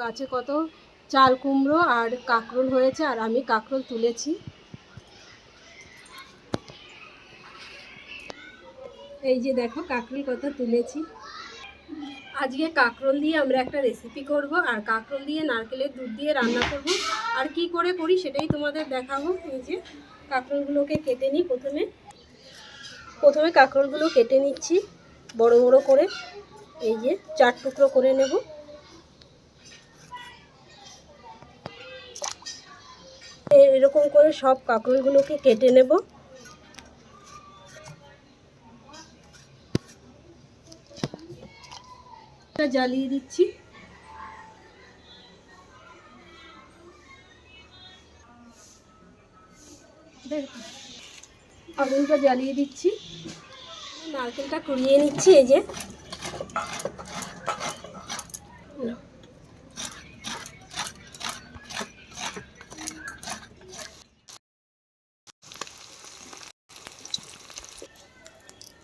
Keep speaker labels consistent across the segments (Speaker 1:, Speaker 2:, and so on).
Speaker 1: গাছে কত চাল কুমড়ো আর কাঁকরোল হয়েছে, আর আমি কাঁকরোল তুলেছি। এই যে দেখো, কাঁকরোল কত তুলেছি। আজকে কাঁকরোল দিয়ে আমরা একটা রেসিপি করব, আর কাঁকরোল দিয়ে নারকেলের দুধ দিয়ে রান্না করব। আর কি করে করি সেটাই তোমাদের দেখাবো। এই যে কাঁকরোলগুলোকে কেটে নিই প্রথমে। প্রথমে কাঁকরোলগুলো কেটে নিচ্ছি, বড় বড় করে। এই যে চার টুকরো করে নেব। এরকম করে সব কাঁকরোলগুলোকে কেটে নেব। জ্বালিয়ে দিচ্ছি। আগুনটা জ্বালিয়ে দিচ্ছি। নারকেলটা কুড়িয়ে নিচ্ছি এই যে।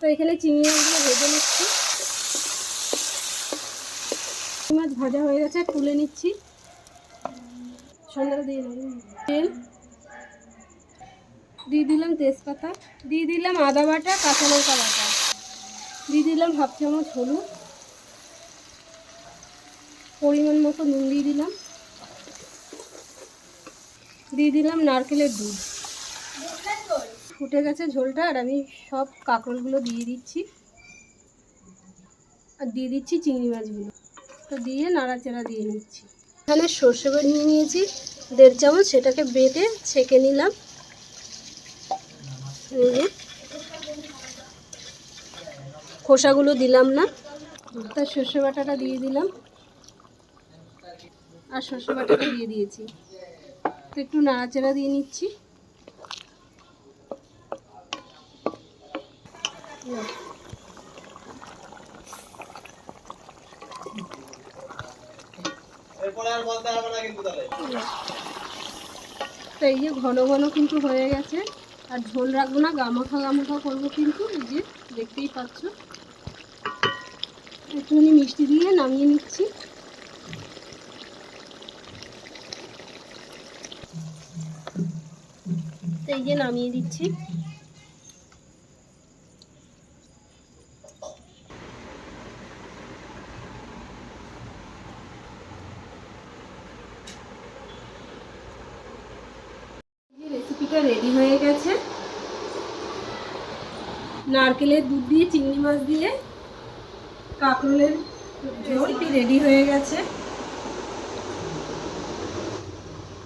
Speaker 1: তো এখানে চিংড়ি মাছগুলো ভেজে নিচ্ছি। মাছ ভাজা হয়ে গেছে, তুলে নিচ্ছি। সন্ধ্যাটা দিয়ে তেল। দিয়ে দিলাম তেজপাতা। দিয়ে দিলাম আদা বাটা, কাঁচা লঙ্কা বাটা। দিয়ে দিলাম হাফ চামচ হলুদ। পরিমাণ মতো নুন দিয়ে দিলাম। দিয়ে দিলাম নারকেলের দুধ। ফুটে গেছে ঝোলটা আর আমি সব কাঁকরোলগুলো দিয়ে দিচ্ছি। আর দিয়ে দিচ্ছি চিংড়ি মাছগুলো। তো দিয়ে নাড়াচাড়া দিয়ে নিচ্ছি। এখানে সর্ষে নিয়ে নিয়েছি, দেড় চামচ সেটাকে বেটে ছেঁকে নিলাম। খোসাগুলো দিলাম না। তার সর্ষে বাটাটা দিয়ে দিলাম। আর সর্ষে বাটাটা দিয়ে দিয়েছি। তো একটু নাড়াচাড়া দিয়ে নিচ্ছি। এই যে ঘন ঘন কিন্তু হয়ে গেছে। আর ঝোল রাখব না, গামাখা গামাখা করব কিন্তু, এই যে দেখতেই পাচ্ছ। একটুখানি মিষ্টি দিয়ে নামিয়ে নিচ্ছি। এই যে নামিয়ে দিচ্ছি এই রেসিপিটা রেডি হয়ে গেছে। নারকেলের দুধ দিয়ে, চিংড়ি মাছ দিয়ে, কাঁকরোলের রেসিপি রেডি হয়ে গেছে।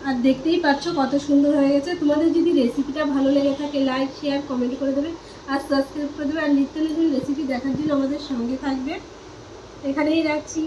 Speaker 1: আর দেখতেই পাচ্ছ কত সুন্দর হয়ে গেছে। তোমাদের যদি রেসিপিটা ভালো লেগে থাকে লাইক শেয়ার কমেন্ট করে দেবে। আর সাবস্ক্রাইব করে দেবে। আর নিত্য নতুন রেসিপি দেখার জন্য আমাদের সঙ্গে থাকবে। এখানেই রাখছি।